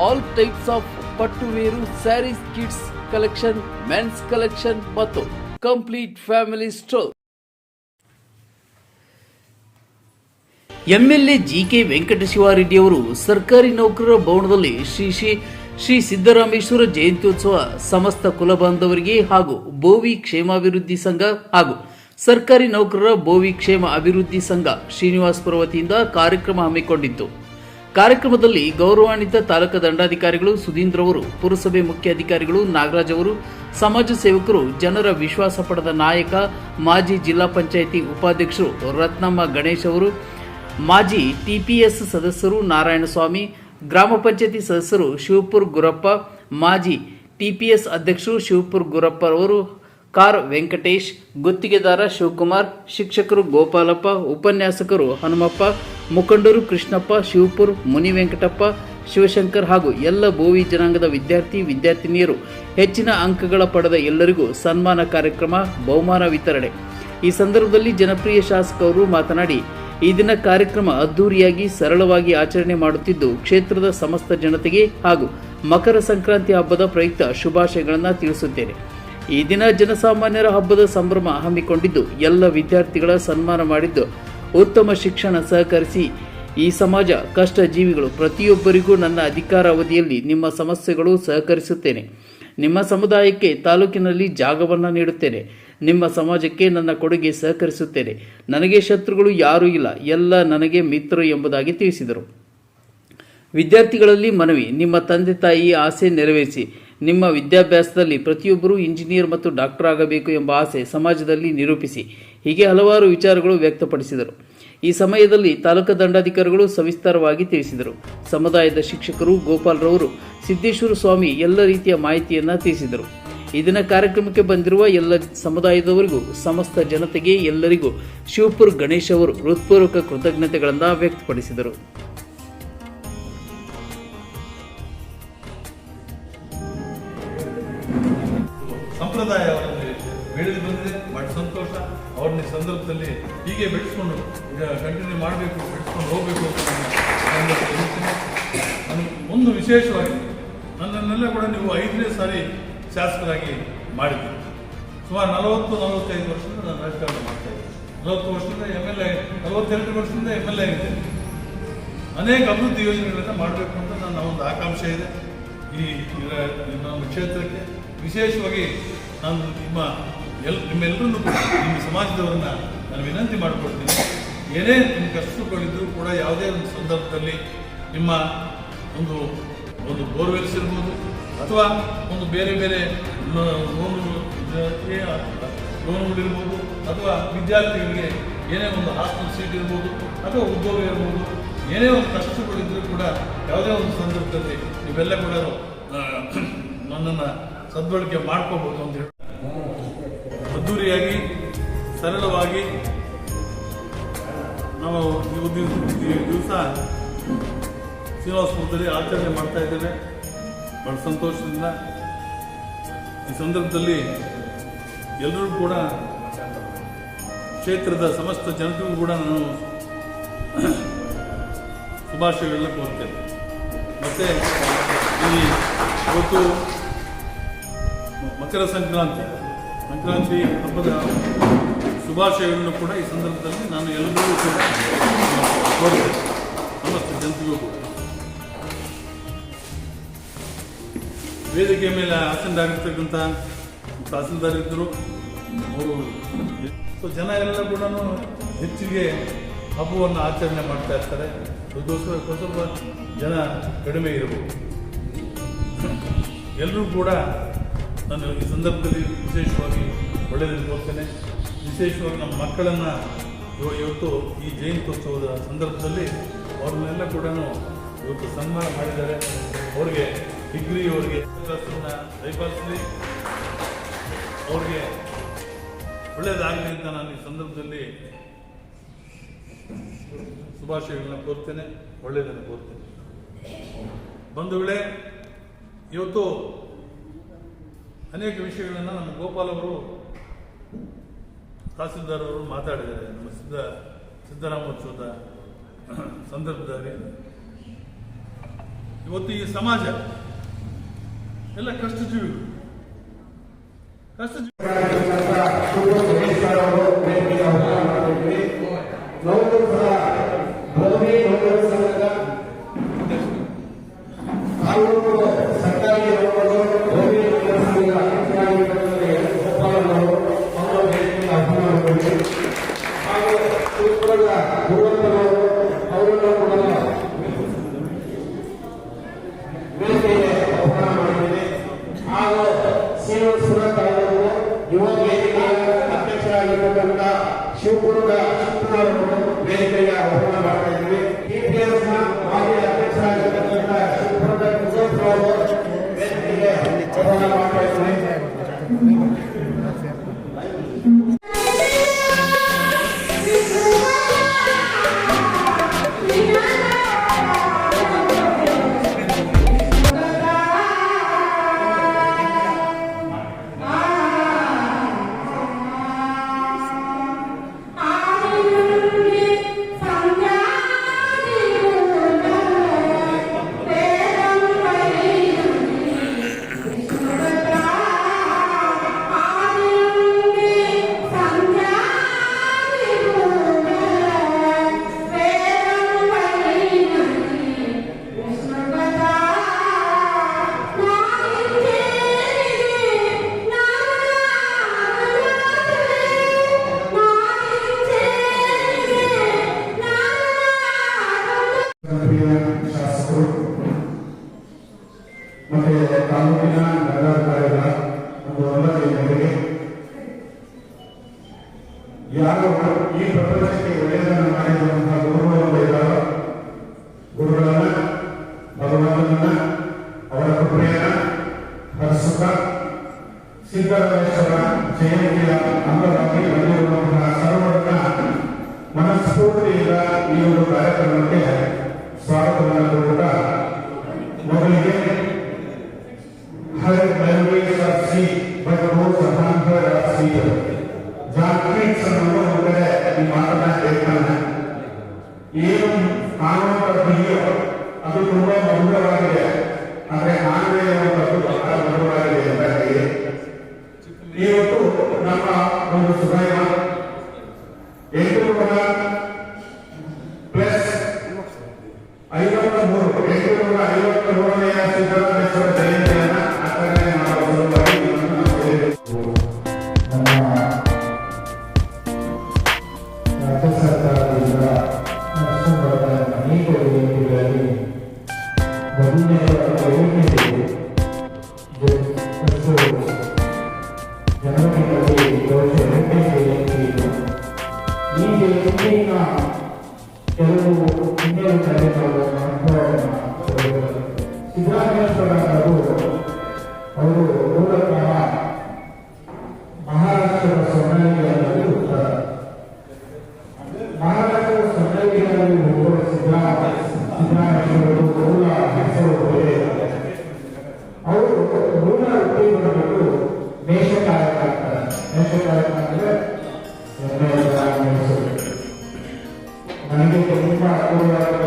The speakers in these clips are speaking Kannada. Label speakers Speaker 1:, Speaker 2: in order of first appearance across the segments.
Speaker 1: all types of ಪಟ್ಟುವೇರು sarees kids collection men's collection ಮತ್ತು complete family store MLA GK Venkatashiva ಅವರು ಸರ್ಕಾರಿ ನೌಕರರ ಭವನದಲ್ಲಿ ಶ್ರೀ ಶ್ರೀ ಶ್ರೀ ಸಿದ್ದರಾಮೇಶ್ವರ ಜಯಂತ್ಯೋತ್ಸವ ಸಮಸ್ತ ಕುಲಬಾಂಧವರಿಗೆ ಹಾಗೂ ಬೋವಿ ಕ್ಷೇಮಾಭಿವೃದ್ಧಿ ಸಂಘ ಹಾಗೂ ಸರ್ಕಾರಿ ನೌಕರರ ಬೋವಿ ಕ್ಷೇಮ ಅಭಿವೃದ್ಧಿ ಸಂಘ ಶ್ರೀನಿವಾಸಪುರ ವತಿಯಿಂದ ಕಾರ್ಯಕ್ರಮ ಹಮ್ಮಿಕೊಂಡಿತ್ತು. ಕಾರ್ಯಕ್ರಮದಲ್ಲಿ ಗೌರವಾನ್ವಿತ ತಾಲೂಕು ದಂಡಾಧಿಕಾರಿಗಳು ಸುಧೀಂದ್ರ ಅವರು, ಪುರಸಭೆ ಮುಖ್ಯ ಅಧಿಕಾರಿಗಳು ನಾಗರಾಜ್ ಅವರು, ಸಮಾಜ ಸೇವಕರು, ಜನರ ವಿಶ್ವಾಸ ಪಡೆದ ನಾಯಕ, ಮಾಜಿ ಜಿಲ್ಲಾ ಪಂಚಾಯಿತಿ ಉಪಾಧ್ಯಕ್ಷರು ರತ್ನಮ್ಮ ಗಣೇಶ್ ಅವರು, ಮಾಜಿ ಟಿಪಿಎಸ್ ಸದಸ್ಯರು ನಾರಾಯಣಸ್ವಾಮಿ, ಗ್ರಾಮ ಪಂಚಾಯಿತಿ ಸದಸ್ಯರು ಶಿವಪುರ್ ಗುರಪ್ಪ, ಮಾಜಿ ಟಿಪಿಎಸ್ ಅಧ್ಯಕ್ಷರು ಶಿವಪುರ್ ಗುರಪ್ಪ ಅವರು ಕಾರ್ ವೆಂಕಟೇಶ್, ಗುತ್ತಿಗೆದಾರ ಶಿವಕುಮಾರ್, ಶಿಕ್ಷಕರು ಗೋಪಾಲಪ್ಪ, ಉಪನ್ಯಾಸಕರು ಹನುಮಪ್ಪ ಮುಖಂಡರು ಕೃಷ್ಣಪ್ಪ, ಶಿವಪುರ್, ಮುನಿ ವೆಂಕಟಪ್ಪ, ಶಿವಶಂಕರ್ ಹಾಗೂ ಎಲ್ಲ ಭೋವಿ ಜನಾಂಗದ ವಿದ್ಯಾರ್ಥಿ, ವಿದ್ಯಾರ್ಥಿನಿಯರು ಹೆಚ್ಚಿನ ಅಂಕಗಳ ಪಡೆದ ಎಲ್ಲರಿಗೂ ಸನ್ಮಾನ ಕಾರ್ಯಕ್ರಮ, ಬಹುಮಾನ ವಿತರಣೆ. ಈ ಸಂದರ್ಭದಲ್ಲಿ ಜನಪ್ರಿಯ ಶಾಸಕರು ಮಾತನಾಡಿ, ಈ ದಿನ ಕಾರ್ಯಕ್ರಮ ಅದ್ದೂರಿಯಾಗಿ ಸರಳವಾಗಿ ಆಚರಣೆ ಮಾಡುತ್ತಿದ್ದು, ಕ್ಷೇತ್ರದ ಸಮಸ್ತ ಜನತೆಗೆ ಹಾಗೂ ಮಕರ ಸಂಕ್ರಾಂತಿ ಹಬ್ಬದ ಪ್ರಯುಕ್ತ ಶುಭಾಶಯಗಳನ್ನು ತಿಳಿಸುತ್ತೇನೆ. ಈ ದಿನ ಜನಸಾಮಾನ್ಯರ ಹಬ್ಬದ ಸಂಭ್ರಮ ಹಮ್ಮಿಕೊಂಡಿದ್ದು, ಎಲ್ಲ ವಿದ್ಯಾರ್ಥಿಗಳ ಸನ್ಮಾನ ಮಾಡಿದ್ದು ಉತ್ತಮ ಶಿಕ್ಷಣ ಸಹಕರಿಸಿ ಈ ಸಮಾಜ ಕಷ್ಟ ಜೀವಿಗಳು ಪ್ರತಿಯೊಬ್ಬರಿಗೂ ನನ್ನ ಅಧಿಕಾರ ಅವಧಿಯಲ್ಲಿ ನಿಮ್ಮ ಸಮಸ್ಯೆಗಳು ಸಹಕರಿಸುತ್ತೇನೆ. ನಿಮ್ಮ ಸಮುದಾಯಕ್ಕೆ ತಾಲೂಕಿನಲ್ಲಿ ಜಾಗವನ್ನು ನೀಡುತ್ತೇನೆ. ನಿಮ್ಮ ಸಮಾಜಕ್ಕೆ ನನ್ನ ಕೊಡುಗೆ ಸಹಕರಿಸುತ್ತೇನೆ. ನನಗೆ ಶತ್ರುಗಳು ಯಾರೂ ಇಲ್ಲ. ಎಲ್ಲ ನನಗೆ ಮಿತ್ರರು ಎಂಬುದಾಗಿ ತಿಳಿಸಿದರು. ವಿದ್ಯಾರ್ಥಿಗಳಲ್ಲಿ ಮನವಿ, ನಿಮ್ಮ ತಂದೆ ತಾಯಿ ಆಸೆ ನೆರವೇರಿಸಿ ನಿಮ್ಮ ವಿದ್ಯಾಭ್ಯಾಸದಲ್ಲಿ ಪ್ರತಿಯೊಬ್ಬರೂ ಇಂಜಿನಿಯರ್ ಮತ್ತು ಡಾಕ್ಟರ್ ಆಗಬೇಕು ಎಂಬ ಆಸೆ ಸಮಾಜದಲ್ಲಿ ನಿರೂಪಿಸಿ. ಹೀಗೆ ಹಲವಾರು ವಿಚಾರಗಳು ವ್ಯಕ್ತಪಡಿಸಿದರು. ಈ ಸಮಯದಲ್ಲಿ ತಾಲೂಕು ದಂಡಾಧಿಕಾರಿಗಳು ಸವಿಸ್ತಾರವಾಗಿ ತಿಳಿಸಿದರು. ಸಮುದಾಯದ ಶಿಕ್ಷಕರು ಗೋಪಾಲ್ರವರು ಸಿದ್ದೇಶ್ವರ ಸ್ವಾಮಿ ಎಲ್ಲ ರೀತಿಯ ಮಾಹಿತಿಯನ್ನು ತಿಳಿಸಿದರು. ಇದನ್ನ ಕಾರ್ಯಕ್ರಮಕ್ಕೆ ಬಂದಿರುವ ಎಲ್ಲ ಸಮುದಾಯದವರಿಗೂ, ಸಮಸ್ತ ಜನತೆಗೆ ಎಲ್ಲರಿಗೂ ಶಿವಪುರ್ ಗಣೇಶ್ ಅವರು ಹೃತ್ಪೂರ್ವಕ ಕೃತಜ್ಞತೆಗಳನ್ನು ವ್ಯಕ್ತಪಡಿಸಿದರು.
Speaker 2: ಸಂಪ್ರದಾಯ ಅವರಲ್ಲಿ ಬೆಳೆದು ಬಂದಿದೆ. ಬಟ್ ಸಂತೋಷ ಅವ್ರನ್ನ ಸಂದರ್ಭದಲ್ಲಿ ಹೀಗೆ ಬೆಳೆಸ್ಕೊಂಡು ಕಂಟಿನ್ಯೂ ಮಾಡಬೇಕು, ಬೆಳೆಸ್ಕೊಂಡು ಹೋಗಬೇಕು. ನನಗೆ ಒಂದು ವಿಶೇಷವಾಗಿ ನನ್ನನ್ನೆಲ್ಲ ಕೂಡ ನೀವು ಐದನೇ ಸಾರಿ ಶಾಸಕರಾಗಿ ಮಾಡಿದ್ದೀರಿ. ಸುಮಾರು ನಲವತ್ತು, ನಲವತ್ತೈದು ವರ್ಷದಿಂದ ನಾನು ರಾಜಕಾರಣ ಮಾಡ್ತಾ ಇದ್ದೀನಿ. ನಲವತ್ತು ವರ್ಷದಿಂದ ಎಂ ಎಲ್ ಎ ನಲವತ್ತೆರಡು ವರ್ಷದಿಂದ ಎಂ ಎಲ್ ಎ ಆಗಿದ್ದೇನೆ ಅನೇಕ ಅಭಿವೃದ್ಧಿ ಯೋಜನೆಗಳನ್ನು ಮಾಡಬೇಕು ಅಂತ ನನ್ನ ಒಂದು ಆಕಾಂಕ್ಷೆ ಇದೆ. ಈ, ನಮ್ಮ ಕ್ಷೇತ್ರಕ್ಕೆ. ವಿಶೇಷವಾಗಿ ನಾನು ನಿಮ್ಮ ಎಲ್, ನಿಮ್ಮೆಲ್ಲರನ್ನು ನಿಮ್ಮ ಸಮಾಜದವರನ್ನ ನಾನು ವಿನಂತಿ ಮಾಡಿಕೊಡ್ತೀನಿ ಏನೇ ನಿಮ್ಮ ಕಷ್ಟಗಳಿದ್ದರೂ ಕೂಡ ಯಾವುದೇ ಒಂದು ಸಂದರ್ಭದಲ್ಲಿ ನಿಮ್ಮ ಒಂದು ಒಂದು ಬೋರ್ವೆಲ್ಸ್ ಇರ್ಬೋದು ಅಥವಾ ಒಂದು ಬೇರೆ ಬೇರೆ ಲೋನು ಲೋನ್ಗಳಿರ್ಬೋದು ಅಥವಾ ವಿದ್ಯಾರ್ಥಿಗಳಿಗೆ ಏನೇ ಒಂದು ಹಾಸ್ಟೆಲ್ ಸೀಟ್ ಇರ್ಬೋದು ಅಥವಾ ಉದ್ಯೋಗ ಇರ್ಬೋದು, ಏನೇ ಒಂದು ಕಷ್ಟಗಳಿದ್ದರೂ ಕೂಡ ಯಾವುದೇ ಒಂದು ಸಂದರ್ಭದಲ್ಲಿ ನೀವೆಲ್ಲ ಕೂಡ ನನ್ನನ್ನು ಸದ್ಬಳಕೆ ಮಾಡ್ಕೋಬಹುದು ಅಂತ ಹೇಳಿ. ಅದ್ದೂರಿಯಾಗಿ ಸರಳವಾಗಿ ನಾವು ದಿವಸ ಶ್ರೀನಿವಾಸಪುರದಲ್ಲಿ ಆಚರಣೆ ಮಾಡ್ತಾ ಇದ್ದೇವೆ. ಬಹಳ ಸಂತೋಷದಿಂದ. ಈ ಸಂದರ್ಭದಲ್ಲಿ ಎಲ್ಲರೂ ಕೂಡ ಕ್ಷೇತ್ರದ ಸಮಸ್ತ ಜನತೆಗೂ ಕೂಡ ನಾನು ಶುಭಾಶಯಗಳನ್ನ ಕೋರ್ತೇನೆ ಮತ್ತು ಈ, ಇವತ್ತು ಮಕರ ಸಂಕ್ರಾಂತಿ. ಸಂಕ್ರಾಂತಿ ಹಬ್ಬದ ಶುಭಾಶಯಗಳನ್ನು ಕೂಡ ಈ ಸಂದರ್ಭದಲ್ಲಿ ನಾನು ಎಲ್ಲರಿಗೂ ಕೂಡ ಕೋರ್ತೇನೆ ಸಮಸ್ತ ಜನತೆಗೂ ಕೂಡ. ವೇದಿಕೆ ಮೇಲೆ ಆಸೀನರಾಗಿರ್ತಕ್ಕಂಥ ತಹಸೀಲ್ದಾರ್ ಇದ್ದರು ಅವರು ಸೊ ಜನ ಎಲ್ಲ ಕೂಡ ಹೆಚ್ಚಿಗೆ ಹಬ್ಬವನ್ನು ಆಚರಣೆ ಮಾಡ್ತಾ ಇರ್ತಾರೆ. ಅದಕ್ಕೋಸ್ಕರ ಸ್ವಲ್ಪ ಜನ ಕಡಿಮೆ ಇರಬಹುದು ಎಲ್ಲರೂ ಕೂಡ ನಾನು ಈ ಸಂದರ್ಭದಲ್ಲಿ ವಿಶೇಷವಾಗಿ ಒಳ್ಳೆಯದನ್ನು ಕೋರ್ತೇನೆ ವಿಶೇಷವಾಗಿ ನಮ್ಮ ಮಕ್ಕಳನ್ನು ಇವ- ಇವತ್ತು ಈ ಜಯಂತ್ಯೋತ್ಸವದ ಸಂದರ್ಭದಲ್ಲಿ ಅವ್ರನ್ನೆಲ್ಲ ಕೂಡ ಇವತ್ತು ಸನ್ಮಾನ ಮಾಡಿದ್ದಾರೆ. ಅವ್ರಿಗೆ ಡಿಗ್ರಿ ಅವರಿಗೆ ದಯಪಾಲಿಸಲಿ. ಅವ್ರಿಗೆ ಒಳ್ಳೆಯದಾಗಲಿ ಅಂತ ನಾನು ಈ ಸಂದರ್ಭದಲ್ಲಿ ಶುಭಾಶಯಗಳನ್ನ ಕೋರ್ತೇನೆ. ಒಳ್ಳೆಯದನ್ನು ಕೋರ್ತೇನೆ. ಬಂಧುಗಳೇ, ಇವತ್ತು ಅನೇಕ ವಿಷಯಗಳನ್ನು ನಮ್ಮ ಗೋಪಾಲ್ ಅವರು ತಹಸೀಲ್ದಾರ್ ಅವರು ಮಾತಾಡಿದ್ದಾರೆ. ನಮ್ಮ ಸಿದ್ಧ ಸಿದ್ದರಾಮೋತ್ಸವದ ಸಂದರ್ಭದಲ್ಲಿ. ಇವತ್ತು ಈ ಸಮಾಜ ಎಲ್ಲ ಕಷ್ಟಜೀವಿಗಳು. ಕಷ್ಟಜೀವಿ
Speaker 3: ಯಾರು ಈ ಪ್ರಪಂಚಕ್ಕೆ ಒಳ್ಳೆಯದನ್ನು ಮಾಡಿರುವಂತಹ ಗುರುಗಳು ಇದ್ದಾರೋ ಗುರುಗಳನ್ನ ಭಗವಂತನನ್ನ ಅವರ ಕೃಪೆಯನ್ನ ಹರಿಸುತ್ತ ಸಿದ್ದರಾಮೇಶ್ವರ ಜಯಂತಿಯ ಅಂಗವಾಗಿ ಬಂದಿರುವಂತಹ ಸರ್ವರನ್ನ ಮನಸ್ಫೂರ್ತಿಯಿಂದ ಈ ಒಂದು ಕಾರ್ಯಕ್ರಮಕ್ಕೆ ಸ್ವಾಗತವನ್ನು ಕೋರುತ್ತಾ ಮೊದಲಿಗೆ ಹರ್ ಮೂರನೆಯ ಸಿದ್ದರಾಮೇಶ್ವರ
Speaker 4: ಸರ್ಕಾರದಿಂದ ನಡೆಸಲ್ಪಟ್ಟ ಅನೇಕ ಯೋಜನೆಗಳಲ್ಲಿ ಮೊದಲನೆಯ ಯೋಜನೆಯು ಮತ್ತು ಜನವರಿಯಲ್ಲಿ ವರ್ಷ ಎರಡನೇ ಜಯಂತಿಯನ್ನು ಕೆಲವು ಹಿನ್ನೆಲೆ ಮಹತ್ವವನ್ನು ಸಿದ್ದರಾಮೇಶ್ವರ ಅವರು ಅವರು ಮೂಲತಃ ಮಹಾರಾಷ್ಟ್ರದ ಸೊನ್ನಾಳಿಗಳಲ್ಲಿ ಹುಟ್ಟುತ್ತಾರೆ ಮಹಾರಾಷ್ಟ್ರದ ಹೆಸರು ಅವರು ಮೂಲ ಹುಟ್ಟಿ ಬಂದ್ಬಿಟ್ಟು ಮೇಷಕಾರಕ ಅಂತಾರೆ ಮೇಷಕಾರಕ ಅಂದ್ರೆ ನನಗೆ ತುಂಬಾ ಅಪೂರ್ವವಾದ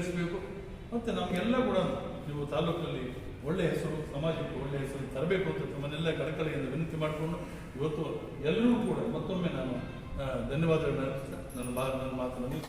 Speaker 3: ಬೆಳೆಸಬೇಕು ಮತ್ತು ನಮಗೆಲ್ಲ ಕೂಡ ನೀವು ತಾಲೂಕಲ್ಲಿ ಒಳ್ಳೆಯ ಹೆಸರು, ಸಮಾಜಕ್ಕೆ ಒಳ್ಳೆಯ ಹೆಸರು ತರಬೇಕು ಅಂತ ತಮ್ಮನ್ನೆಲ್ಲ ಕಡಕಳೆಯಿಂದ ವಿನಂತಿ ಮಾಡಿಕೊಂಡು ಇವತ್ತು ಎಲ್ಲರೂ ಕೂಡ ಮತ್ತೊಮ್ಮೆ ನಾನು ಧನ್ಯವಾದಗಳನ್ನ ನನ್ನ ಮಾತನ್ನು